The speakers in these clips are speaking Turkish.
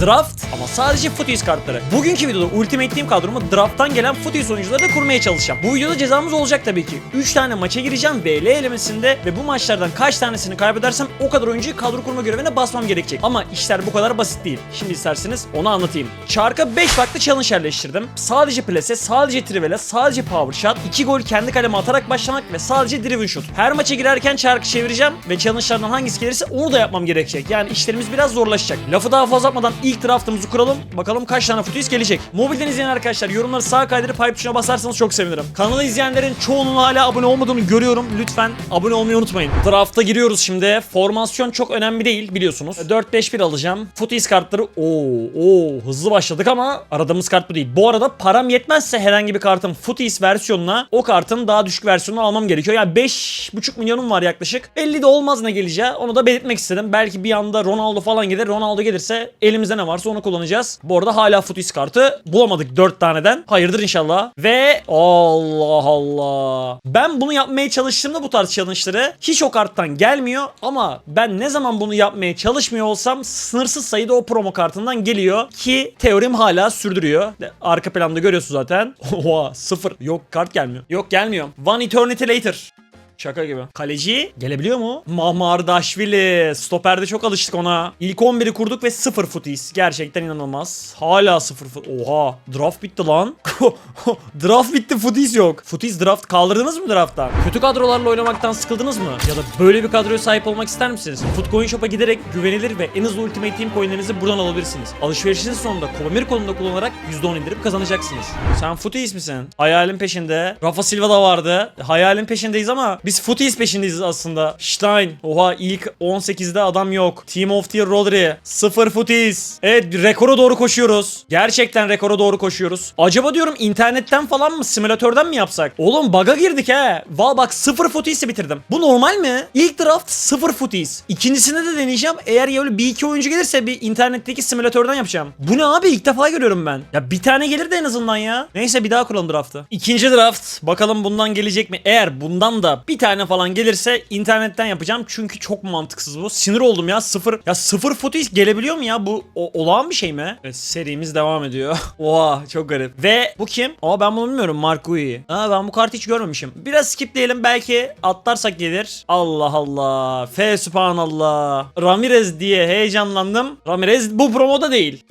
Draft ama sadece Footies kartları. Bugünkü videoda Ultimate Team kadromu drafttan gelen Footies oyuncuları da kurmaya çalışacağım. Bu videoda cezamız olacak tabii ki. 3 tane maça gireceğim BL elemesinde ve bu maçlardan kaç tanesini kaybedersem o kadar oyuncuyu kadro kurma görevine basmam gerekecek. Ama işler bu kadar basit değil. Şimdi isterseniz onu anlatayım. Çark'a 5 farklı challenge yerleştirdim. Sadece plase, sadece trivela, sadece power shot, 2 gol kendi kaleme atarak başlamak ve sadece driven shoot. Her maça girerken çarkı çevireceğim ve challenge'lardan hangisi gelirse onu da yapmam gerekecek. Yani işlerimiz biraz zorlaşacak. Lafı daha fazla atmadan ilk draftımızı kuralım. Bakalım kaç tane footies gelecek. Mobilden izleyen arkadaşlar yorumları sağa kaydırıp hype tuşuna basarsanız çok sevinirim. Kanalı izleyenlerin çoğunun hala abone olmadığını görüyorum. Lütfen abone olmayı unutmayın. Drafta giriyoruz şimdi. Formasyon çok önemli değil biliyorsunuz. 4-5-1 alacağım. Footies kartları oo oo hızlı başladık ama aradığımız kart bu değil. Bu arada param yetmezse herhangi bir kartın Footies versiyonuna o kartın daha düşük versiyonunu almam gerekiyor. Yani 5,5 milyonum var yaklaşık. Belli de olmaz ne geleceği. Onu da belirtmek istedim. Belki bir anda Ronaldo falan gelir. Ronaldo gelirse elimizde ne varsa onu kullanacağız. Bu arada hala Footies kartı bulamadık 4 taneden. Hayırdır inşallah. Ve Allah Allah. Ben bunu yapmaya çalıştığımda bu tarz challenge'ları hiç o karttan gelmiyor ama ben ne zaman bunu yapmaya çalışmıyor olsam sınırsız sayıda o promo kartından geliyor ki teorim hala sürdürüyor. Arka planda görüyorsun zaten. Oha sıfır. Yok kart gelmiyor. Yok gelmiyor. One Eternity Later. Şaka gibi. Kaleci gelebiliyor mu? Mahmardaşvili. Stoperde çok alıştık ona. İlk 11'i kurduk ve 0 footies. Gerçekten inanılmaz. Hala 0 foot. Oha. Draft bitti lan. draft bitti footies yok. Footies draft kaldırdınız mı drafttan? Kötü kadrolarla oynamaktan sıkıldınız mı? Ya da böyle bir kadroya sahip olmak ister misiniz? Footcoin Shop'a giderek güvenilir ve en hızlı Ultimate Team coinlerinizi buradan alabilirsiniz. Alışverişin sonunda Kobamir kodunu kullanarak %10 indirip kazanacaksınız. Sen footies misin? Hayalin peşinde. Rafa Silva da vardı. Hayalin peşindeyiz ama biz footies peşindeyiz aslında. Stein. Oha ilk 18'de adam yok. Team of the Year Rodri. 0 footies. Evet rekora doğru koşuyoruz. Gerçekten rekora doğru koşuyoruz. Acaba diyorum internetten falan mı simülatörden mi yapsak? Oğlum bug'a girdik he. Val bak 0 footies'i bitirdim. Bu normal mi? İlk draft 0 footies. İkincisinde de deneyeceğim. Eğer ya böyle bir iki oyuncu gelirse bir internetteki simülatörden yapacağım. Bu ne abi ilk defa görüyorum ben. Ya bir tane gelir de en azından ya. Neyse bir daha kuralım draftı. İkinci draft. Bakalım bundan gelecek mi? Eğer bundan da bir tane falan gelirse internetten yapacağım. Çünkü çok mantıksız bu. Sinir oldum ya. Sıfır. Ya sıfır footies gelebiliyor mu ya? Bu o, olağan bir şey mi? Evet serimiz devam ediyor. Oha çok garip. Ve bu kim? Aa ben bunu bilmiyorum. Mark Gui. Aa ben bu kartı hiç görmemişim. Biraz skipleyelim. Belki atlarsak gelir. Allah Allah. F subhanallah. Ramirez diye heyecanlandım. Ramirez bu promoda değil.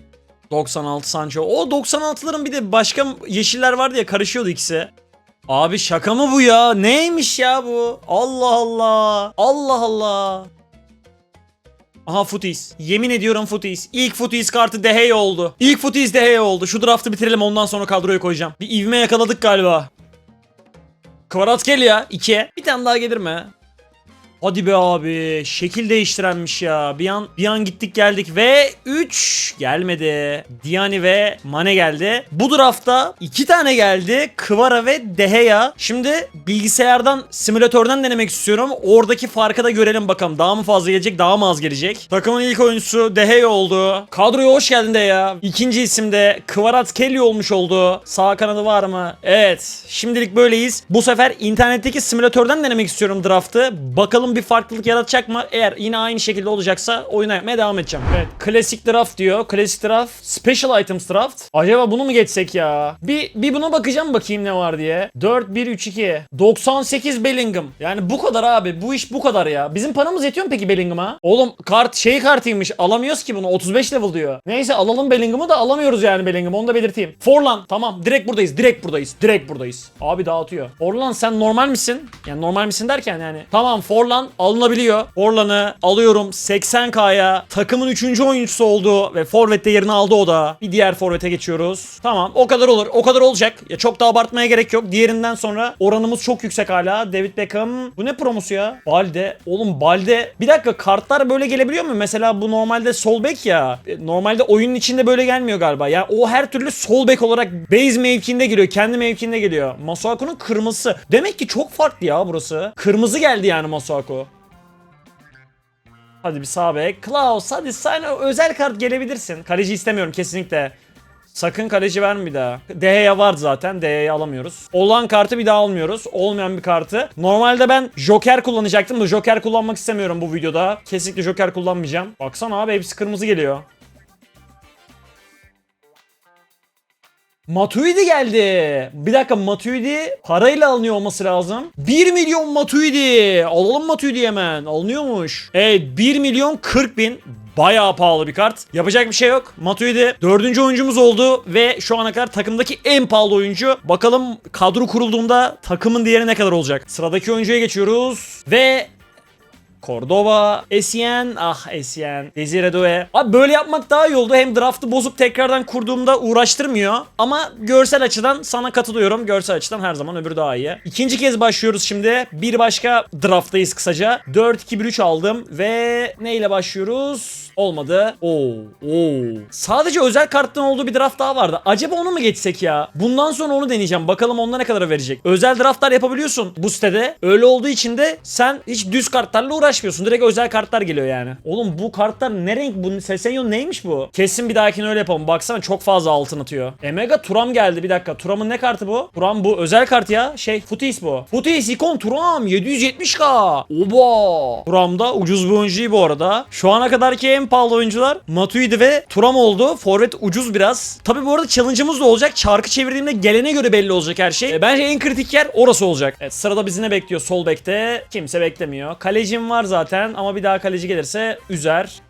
96 Sancho. O 96'ların bir de başka yeşiller vardı ya karışıyordu ikisi. Abi şaka mı bu ya? Neymiş ya bu? Allah Allah. Allah Allah. Aha Footies. Yemin ediyorum Footies. İlk Footies kartı Dehey oldu. İlk Footies Dehey oldu. Şu draftı bitirelim ondan sonra kadroya koyacağım. Bir ivme yakaladık galiba. Kvaratskhelia 2. Bir tane daha gelir mi? Hadi be abi. Şekil değiştirenmiş ya. Bir an bir an gittik geldik ve 3 gelmedi. Diani ve Mane geldi. Bu draftta 2 tane geldi. Kvara ve Deheya. Şimdi bilgisayardan simülatörden denemek istiyorum. Oradaki farkı da görelim bakalım. Daha mı fazla gelecek, daha mı az gelecek? Takımın ilk oyuncusu Deheya oldu. Kadroya hoş geldin Deheya. İkinci isim de Kvaratskhelia olmuş oldu. Sağ kanadı var mı? Evet. Şimdilik böyleyiz. Bu sefer internetteki simülatörden denemek istiyorum draftı. Bakalım bir farklılık yaratacak mı? Eğer yine aynı şekilde olacaksa oyuna yapmaya devam edeceğim. Evet. Klasik draft diyor. Klasik draft. Special items draft. Acaba bunu mu geçsek ya? Bir, bir buna bakacağım bakayım ne var diye. 4 1 3 2. 98 Bellingham. Yani bu kadar abi. Bu iş bu kadar ya. Bizim paramız yetiyor mu peki Bellingham'a? Oğlum kart şey kartıymış. Alamıyoruz ki bunu. 35 level diyor. Neyse alalım Bellingham'ı da alamıyoruz yani Bellingham'ı. Onu da belirteyim. Forlan. Tamam. Direkt buradayız. Direkt buradayız. Direkt buradayız. Abi dağıtıyor. Forlan sen normal misin? Yani normal misin derken yani. Tamam Forlan alınabiliyor. Forlan'ı alıyorum 80k'ya. Takımın 3. oyuncusu oldu ve forvette yerini aldı o da. Bir diğer forvete geçiyoruz. Tamam o kadar olur. O kadar olacak. Ya çok da abartmaya gerek yok. Diğerinden sonra oranımız çok yüksek hala. David Beckham. Bu ne promosu ya? Balde. Oğlum Balde. Bir dakika kartlar böyle gelebiliyor mu? Mesela bu normalde sol bek ya. E, Normalde oyunun içinde böyle gelmiyor galiba. Ya o her türlü sol bek olarak base mevkinde geliyor. Kendi mevkinde geliyor. Masuaku'nun kırmızısı. Demek ki çok farklı ya burası. Kırmızı geldi yani Masuaku. Hadi bir sağ bek. Klaus hadi sen özel kart gelebilirsin. Kaleci istemiyorum kesinlikle. Sakın kaleci verme bir daha. Deheya var zaten. Deheya'yı alamıyoruz. Olan kartı bir daha almıyoruz. Olmayan bir kartı. Normalde ben Joker kullanacaktım da Joker kullanmak istemiyorum bu videoda. Kesinlikle Joker kullanmayacağım. Baksana abi hepsi kırmızı geliyor. Matuidi geldi. Bir dakika Matuidi parayla alınıyor olması lazım. 1 milyon Matuidi. Alalım Matuidi hemen. Alınıyormuş. Evet 1 milyon 40 bin. Bayağı pahalı bir kart. Yapacak bir şey yok. Matuidi dördüncü oyuncumuz oldu ve şu ana kadar takımdaki en pahalı oyuncu. Bakalım kadro kurulduğunda takımın değeri ne kadar olacak? Sıradaki oyuncuya geçiyoruz ve Cordova, Essien, ah Essien, Desire Doué. Abi böyle yapmak daha iyi oldu. Hem draftı bozup tekrardan kurduğumda uğraştırmıyor. Ama görsel açıdan sana katılıyorum. Görsel açıdan her zaman öbürü daha iyi. İkinci kez başlıyoruz şimdi. Bir başka drafttayız kısaca. 4-2-1-3 aldım ve neyle başlıyoruz? Olmadı. Oo, oo. Sadece özel karttan olduğu bir draft daha vardı. Acaba onu mu geçsek ya? Bundan sonra onu deneyeceğim. Bakalım onda ne kadar verecek. Özel draftlar yapabiliyorsun bu sitede. Öyle olduğu için de sen hiç düz kartlarla uğraşmıyorsun. Direkt özel kartlar geliyor yani. Oğlum bu kartlar ne renk? Bu Sesenyo neymiş bu? Kesin bir dahakine öyle yapalım. Baksana çok fazla altın atıyor. Emega Turam geldi bir dakika. Turam'ın ne kartı bu? Turam bu özel kart ya. Şey Futis bu. Futis ikon Turam 770k. Oba. Turam da ucuz bir oyuncu değil bu arada. Şu ana kadarki en pahalı oyuncular Matuidi ve Turam oldu. Forvet ucuz biraz. Tabi bu arada challenge'ımız da olacak. Çarkı çevirdiğimde gelene göre belli olacak her şey. E, bence en kritik yer orası olacak. Evet sırada bizi ne bekliyor sol bekte? Kimse beklemiyor. Kalecim var zaten ama bir daha kaleci gelirse üzer.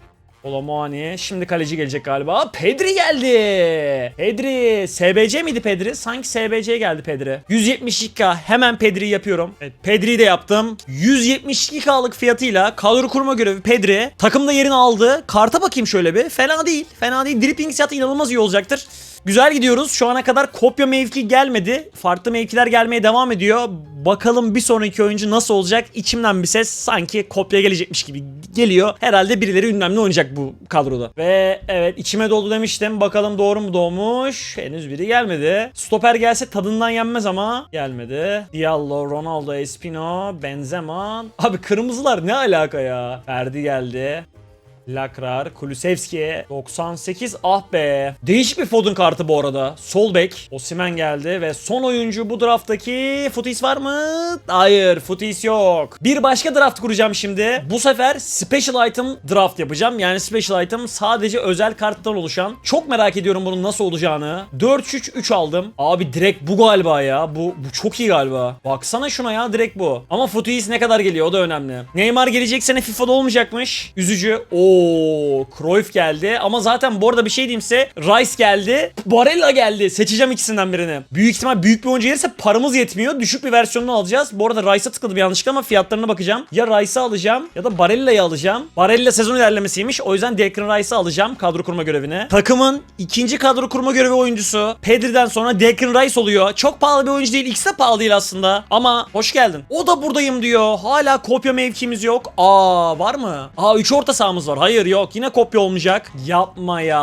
Olamoani. Şimdi kaleci gelecek galiba. Pedri geldi. Pedri. SBC miydi Pedri? Sanki SBC geldi Pedri. 172k. Hemen Pedri yapıyorum. Evet, Pedri'yi de yaptım. 172k'lık fiyatıyla kadro kurma görevi Pedri. Takımda yerini aldı. Karta bakayım şöyle bir. Fena değil. Fena değil. Dripping inanılmaz iyi olacaktır. Güzel gidiyoruz. Şu ana kadar kopya mevki gelmedi. Farklı mevkiler gelmeye devam ediyor. Bakalım bir sonraki oyuncu nasıl olacak? İçimden bir ses sanki kopya gelecekmiş gibi geliyor. Herhalde birileri ünlemli oynayacak bu kadroda. Ve evet içime doldu demiştim. Bakalım doğru mu doğmuş? Henüz biri gelmedi. Stoper gelse tadından yenmez ama gelmedi. Diallo, Ronaldo, Espino, Benzema. Abi kırmızılar ne alaka ya? Ferdi geldi. Lakrar, Kulusevski 98 ah be. Değişik bir Foden kartı bu arada. Sol bek. Osimhen geldi ve son oyuncu bu drafttaki Futis var mı? Hayır Futis yok. Bir başka draft kuracağım şimdi. Bu sefer Special Item draft yapacağım. Yani Special Item sadece özel karttan oluşan. Çok merak ediyorum bunun nasıl olacağını. 4-3-3 aldım. Abi direkt bu galiba ya. Bu, bu çok iyi galiba. Baksana şuna ya direkt bu. Ama Futis ne kadar geliyor o da önemli. Neymar gelecek sene FIFA'da olmayacakmış. Üzücü. Oo Cruyff geldi. Ama zaten bu arada bir şey diyeyim size. Rice geldi. Barella geldi. Seçeceğim ikisinden birini. Büyük ihtimal büyük bir oyuncu gelirse paramız yetmiyor. Düşük bir versiyonunu alacağız. Bu arada Rice'a tıkladım yanlışlıkla ama fiyatlarına bakacağım. Ya Rice'ı alacağım ya da Barella'yı alacağım. Barella sezon ilerlemesiymiş. O yüzden Declan Rice'ı alacağım kadro kurma görevine. Takımın ikinci kadro kurma görevi oyuncusu Pedri'den sonra Declan Rice oluyor. Çok pahalı bir oyuncu değil. İkisi de pahalı değil aslında. Ama hoş geldin. O da buradayım diyor. Hala kopya mevkimiz yok. Aa var mı? Aa 3 orta sahamız var. Hayır yok yine kopya olmayacak. Yapma ya.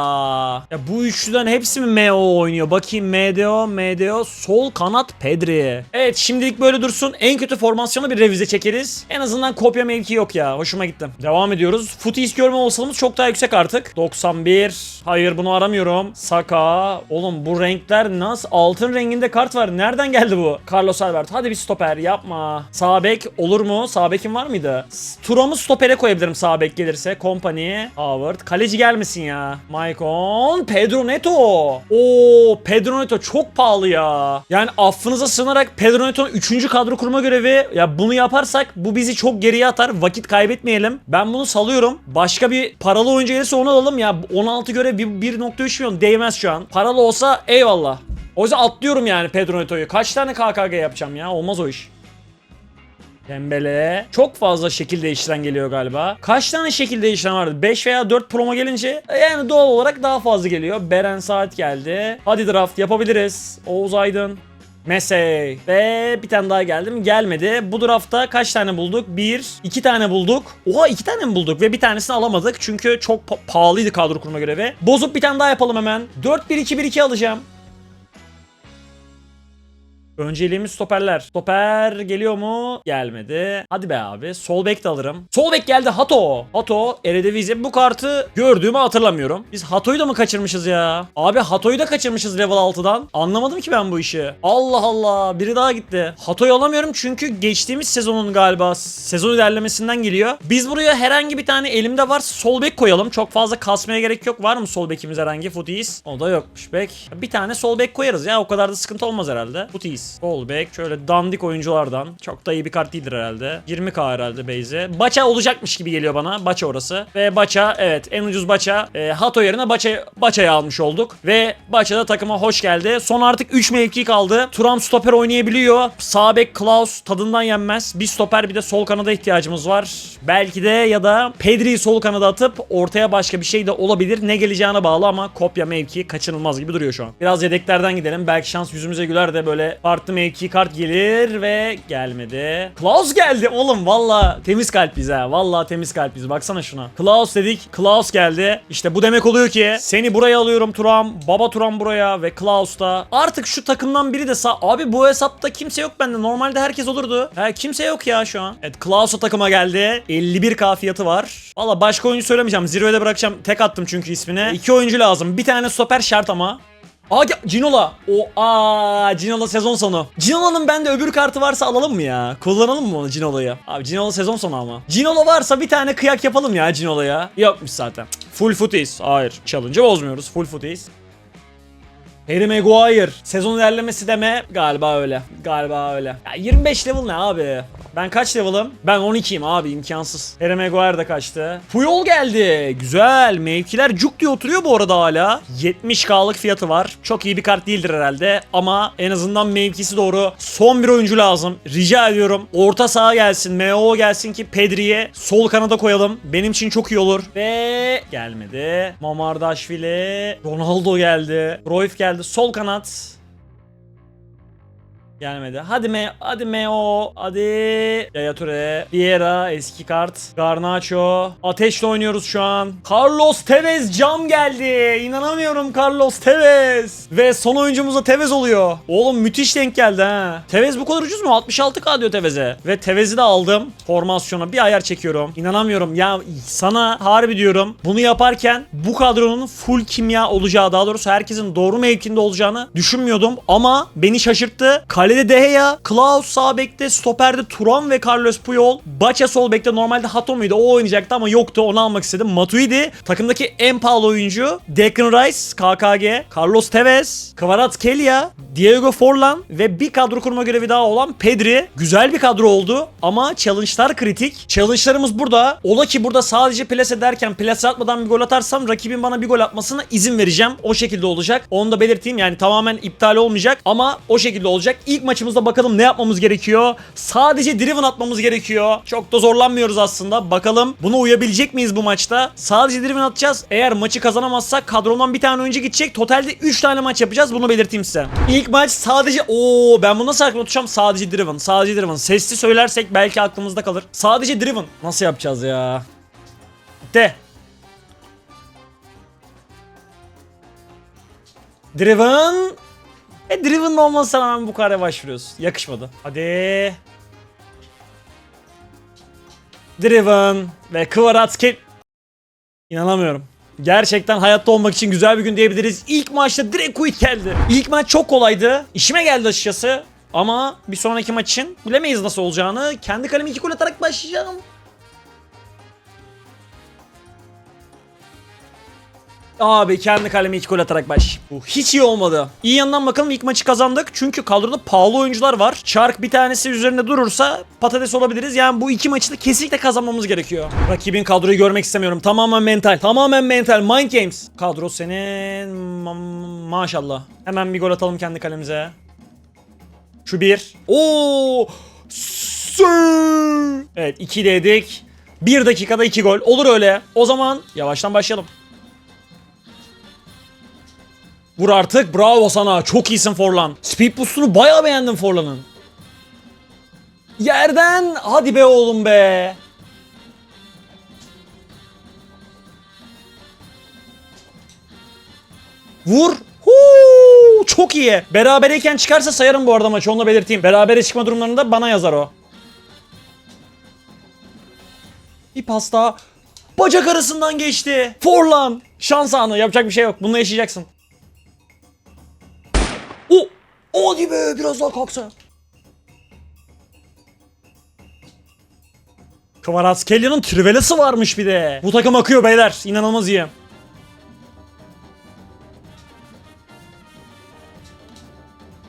Ya bu üçlüden hepsi mi MO oynuyor? Bakayım MDO, MDO, sol kanat Pedri. Evet şimdilik böyle dursun. En kötü formasyonu bir revize çekeriz. En azından kopya mevki yok ya. Hoşuma gitti. Devam ediyoruz. Futis görme olasılığımız çok daha yüksek artık. 91. Hayır bunu aramıyorum. Saka. Oğlum bu renkler nasıl? Altın renginde kart var. Nereden geldi bu? Carlos Albert. Hadi bir stoper yapma. Sağ bek olur mu? Sağ bekim var mıydı? Turamı stopere koyabilirim sağ bek gelirse. Company. Howard. Kaleci gelmesin ya. Maicon. Pedro Neto. Oo Pedro Neto çok pahalı ya. Yani affınıza sığınarak Pedro Neto'nun 3. kadro kurma görevi. Ya bunu yaparsak bu bizi çok geriye atar. Vakit kaybetmeyelim. Ben bunu salıyorum. Başka bir paralı oyuncu gelirse onu alalım ya. 16 görev 1.3 milyon değmez şu an. Paralı olsa eyvallah. O yüzden atlıyorum yani Pedro Neto'yu. Kaç tane KKG yapacağım ya? Olmaz o iş. Dembele. Çok fazla şekil değiştiren geliyor galiba. Kaç tane şekil değiştiren vardı? 5 veya 4 promo gelince e, yani doğal olarak daha fazla geliyor. Beren Saat geldi. Hadi draft yapabiliriz. Oğuz Aydın. Mesey. Ve bir tane daha geldim. Gelmedi. Bu draftta kaç tane bulduk? Bir, iki tane bulduk. Oha iki tane mi bulduk? Ve bir tanesini alamadık. Çünkü çok pa- pahalıydı kadro kurma görevi. Bozup bir tane daha yapalım hemen. 4-1-2-1-2 alacağım. Önceliğimiz stoperler. Stoper geliyor mu? Gelmedi. Hadi be abi. Sol bek de alırım. Sol bek geldi Hato. Hato Eredivisie bu kartı gördüğümü hatırlamıyorum. Biz Hato'yu da mı kaçırmışız ya? Abi Hato'yu da kaçırmışız level 6'dan. Anlamadım ki ben bu işi. Allah Allah. Biri daha gitti. Hato'yu alamıyorum çünkü geçtiğimiz sezonun galiba sezon ilerlemesinden geliyor. Biz buraya herhangi bir tane elimde var sol bek koyalım. Çok fazla kasmaya gerek yok. Var mı sol bekimiz herhangi? Footies. O da yokmuş bek. Bir tane sol bek koyarız ya. O kadar da sıkıntı olmaz herhalde. Footies. Bek. Şöyle dandik oyunculardan. Çok da iyi bir kart değildir herhalde. 20k herhalde Beyze. Baça olacakmış gibi geliyor bana. Baça orası. Ve Baça evet en ucuz Baça. E, Hato yerine Baça, Baça'yı almış olduk. Ve Baça da takıma hoş geldi. Son artık 3 mevki kaldı. Turam stoper oynayabiliyor. Sağ bek Klaus tadından yenmez. Bir stoper bir de sol kanada ihtiyacımız var. Belki de ya da Pedri'yi sol kanada atıp ortaya başka bir şey de olabilir. Ne geleceğine bağlı ama kopya mevki kaçınılmaz gibi duruyor şu an. Biraz yedeklerden gidelim. Belki şans yüzümüze güler de böyle farklı mevki kart gelir ve gelmedi. Klaus geldi oğlum valla temiz kalp bize ha. Valla temiz kalp bize. Baksana şuna. Klaus dedik. Klaus geldi. İşte bu demek oluyor ki seni buraya alıyorum Turam. Baba Turam buraya ve Klaus da. Artık şu takımdan biri de sağ. Abi bu hesapta kimse yok bende. Normalde herkes olurdu. He, kimse yok ya şu an. Evet Klaus o takıma geldi. 51k fiyatı var. Valla başka oyuncu söylemeyeceğim. Zirvede bırakacağım. Tek attım çünkü ismine. İki oyuncu lazım. Bir tane stoper şart ama. Aa Cinola. O aa Cinola sezon sonu. Cinola'nın bende öbür kartı varsa alalım mı ya? Kullanalım mı onu Cinola'yı? Abi Cinola sezon sonu ama. Cinola varsa bir tane kıyak yapalım ya Cinola'ya. Yokmuş zaten. Full footies. Hayır. Challenge'ı bozmuyoruz. Full footies. Harry Maguire. Sezon ilerlemesi deme galiba öyle. Galiba öyle. Ya 25 level ne abi? Ben kaç level'ım? Ben 12'yim abi imkansız. Harry Maguire da kaçtı. Puyol geldi. Güzel. Mevkiler cuk diye oturuyor bu arada hala. 70k'lık fiyatı var. Çok iyi bir kart değildir herhalde. Ama en azından mevkisi doğru. Son bir oyuncu lazım. Rica ediyorum. Orta saha gelsin. MO gelsin ki Pedri'ye sol kanada koyalım. Benim için çok iyi olur. Ve gelmedi. Mamardaşvili. Ronaldo geldi. Royf geldi. Sol kanat. Gelmedi. Hadi me hadi Meo. Hadi Yaya Toure. Vieira eski kart. Garnacho. Ateşle oynuyoruz şu an. Carlos Tevez cam geldi. İnanamıyorum Carlos Tevez. Ve son oyuncumuz da Tevez oluyor. Oğlum müthiş denk geldi ha. Tevez bu kadar ucuz mu? 66k diyor Tevez'e. Ve Tevez'i de aldım. Formasyona bir ayar çekiyorum. İnanamıyorum. Ya sana harbi diyorum. Bunu yaparken bu kadronun full kimya olacağı daha doğrusu herkesin doğru mevkinde olacağını düşünmüyordum. Ama beni şaşırttı. Kalede De Gea, Klaus sağ bekte, stoperde Turan ve Carlos Puyol. Baça sol bekte normalde Hato muydu? O oynayacaktı ama yoktu. Onu almak istedim. Matuidi takımdaki en pahalı oyuncu. Declan Rice, KKG, Carlos Tevez, Kvaratskhelia, Diego Forlan ve bir kadro kurma görevi daha olan Pedri. Güzel bir kadro oldu ama challenge'lar kritik. Challenge'larımız burada. Ola ki burada sadece plase ederken plase atmadan bir gol atarsam rakibin bana bir gol atmasına izin vereceğim. O şekilde olacak. Onu da belirteyim. Yani tamamen iptal olmayacak ama o şekilde olacak. İlk maçımızda bakalım ne yapmamız gerekiyor. Sadece driven atmamız gerekiyor. Çok da zorlanmıyoruz aslında. Bakalım buna uyabilecek miyiz bu maçta? Sadece driven atacağız. Eğer maçı kazanamazsak kadrodan bir tane oyuncu gidecek. Totalde 3 tane maç yapacağız. Bunu belirteyim size. İlk maç sadece o ben bunu nasıl aklımda tutacağım? Sadece driven. Sadece driven. Sesli söylersek belki aklımızda kalır. Sadece driven. Nasıl yapacağız ya? De. Driven. E Driven olmasa rağmen bu kadar başvuruyoruz. Yakışmadı. Hadi. Driven ve Kvaratskhelia. İnanamıyorum. Gerçekten hayatta olmak için güzel bir gün diyebiliriz. İlk maçta direkt quit geldi. İlk maç çok kolaydı. İşime geldi açıkçası. Ama bir sonraki maç için bilemeyiz nasıl olacağını. Kendi kalemi iki gol atarak başlayacağım. Abi kendi kalemi iki gol atarak baş. Bu hiç iyi olmadı. İyi yandan bakalım ilk maçı kazandık. Çünkü kadroda pahalı oyuncular var. Çark bir tanesi üzerinde durursa patates olabiliriz. Yani bu iki maçı da kesinlikle kazanmamız gerekiyor. Rakibin kadroyu görmek istemiyorum. Tamamen mental. Tamamen mental. Mind games. Kadro senin ma- maşallah. Hemen bir gol atalım kendi kalemize. Şu bir. Oo! Evet 2 dedik. 1 dakikada 2 gol. Olur öyle. O zaman yavaştan başlayalım. Vur artık. Bravo sana. Çok iyisin Forlan. Speed boost'unu bayağı beğendim Forlan'ın. Yerden. Hadi be oğlum be. Vur. Huu, çok iyi. Berabereyken çıkarsa sayarım bu arada maçı onu da belirteyim. Berabere çıkma durumlarında bana yazar o. Bir pasta bacak arasından geçti. Forlan. Şans anı yapacak bir şey yok. Bununla yaşayacaksın. O Hadi be biraz daha kalksa. Kvaratskhelia trivelası varmış bir de. Bu takım akıyor beyler. İnanılmaz iyi.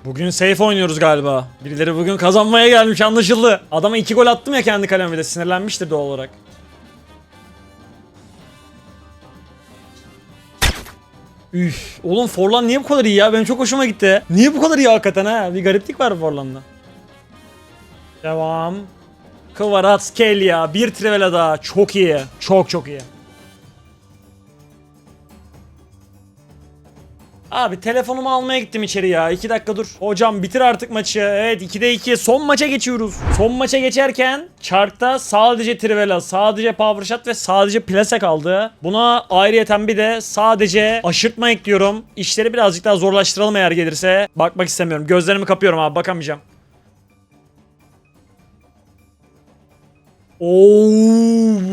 Bugün safe oynuyoruz galiba. Birileri bugün kazanmaya gelmiş anlaşıldı. Adama iki gol attım ya kendi kaleme de sinirlenmiştir doğal olarak. Üf, oğlum Forlan niye bu kadar iyi ya? Benim çok hoşuma gitti. Niye bu kadar iyi hakikaten ha? Bir gariplik var Forlan'da. Devam. Kvaratskhelia bir trivela daha. Çok iyi. Çok çok iyi. Abi telefonumu almaya gittim içeri ya. 2 dakika dur. Hocam bitir artık maçı. Evet 2'de 2. Son maça geçiyoruz. Son maça geçerken Çark'ta sadece Trivela, sadece Power Shot ve sadece Plase kaldı. Buna ayrıyeten bir de sadece aşırtma ekliyorum. İşleri birazcık daha zorlaştıralım eğer gelirse. Bakmak istemiyorum. Gözlerimi kapıyorum abi bakamayacağım. Oo,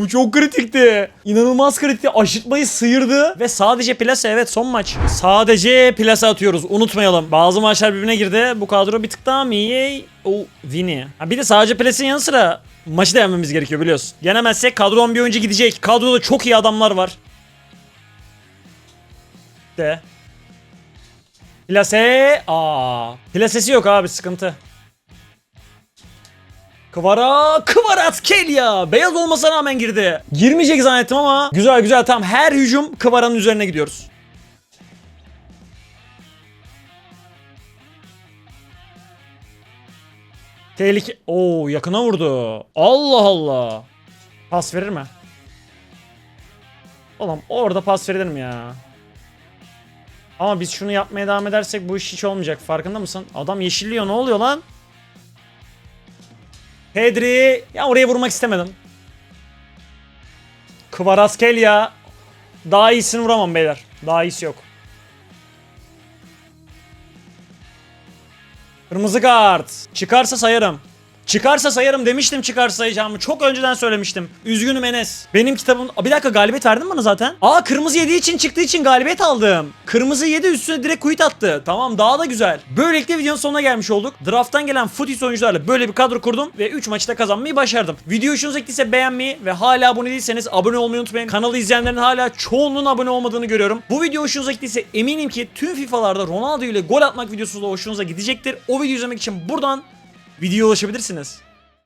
bu çok kritikti. İnanılmaz kritikti. Aşırtmayı sıyırdı ve sadece plase evet son maç. Sadece plase atıyoruz. Unutmayalım. Bazı maçlar birbirine girdi. Bu kadro bir tık daha mı iyi? O Vini. Ha, bir de sadece plase'in yanı sıra maçı da yenmemiz gerekiyor biliyorsun. Yenemezsek kadro bir oyuncu gidecek. Kadroda çok iyi adamlar var. De. Plase. Aa. Plasesi yok abi sıkıntı. Kıvara Kvaratskhelia beyaz olmasına rağmen girdi. Girmeyecek zannettim ama güzel güzel tam her hücum Kıvara'nın üzerine gidiyoruz. Tehlike... Oo yakına vurdu. Allah Allah. Pas verir mi? Oğlum orada pas verilir mi ya? Ama biz şunu yapmaya devam edersek bu iş hiç olmayacak. Farkında mısın? Adam yeşilliyor ne oluyor lan? Pedri. Ya oraya vurmak istemedim. Kvaratskhelia. Daha iyisini vuramam beyler. Daha iyisi yok. Kırmızı kart. Çıkarsa sayarım. Çıkarsa sayarım demiştim çıkarsa sayacağımı. Çok önceden söylemiştim. Üzgünüm Enes. Benim kitabım... Bir dakika galibiyet verdin bana zaten. Aa kırmızı yediği için çıktığı için galibiyet aldım. Kırmızı yedi üstüne direkt quit attı. Tamam daha da güzel. Böylelikle videonun sonuna gelmiş olduk. Draft'tan gelen footies oyuncularla böyle bir kadro kurdum ve 3 maçta kazanmayı başardım. Video hoşunuza gittiyse beğenmeyi ve hala abone değilseniz abone olmayı unutmayın. Kanalı izleyenlerin hala çoğunluğun abone olmadığını görüyorum. Bu video hoşunuza gittiyse eminim ki tüm FIFA'larda Ronaldo ile gol atmak videosu da hoşunuza gidecektir. O videoyu izlemek için buradan videoya ulaşabilirsiniz.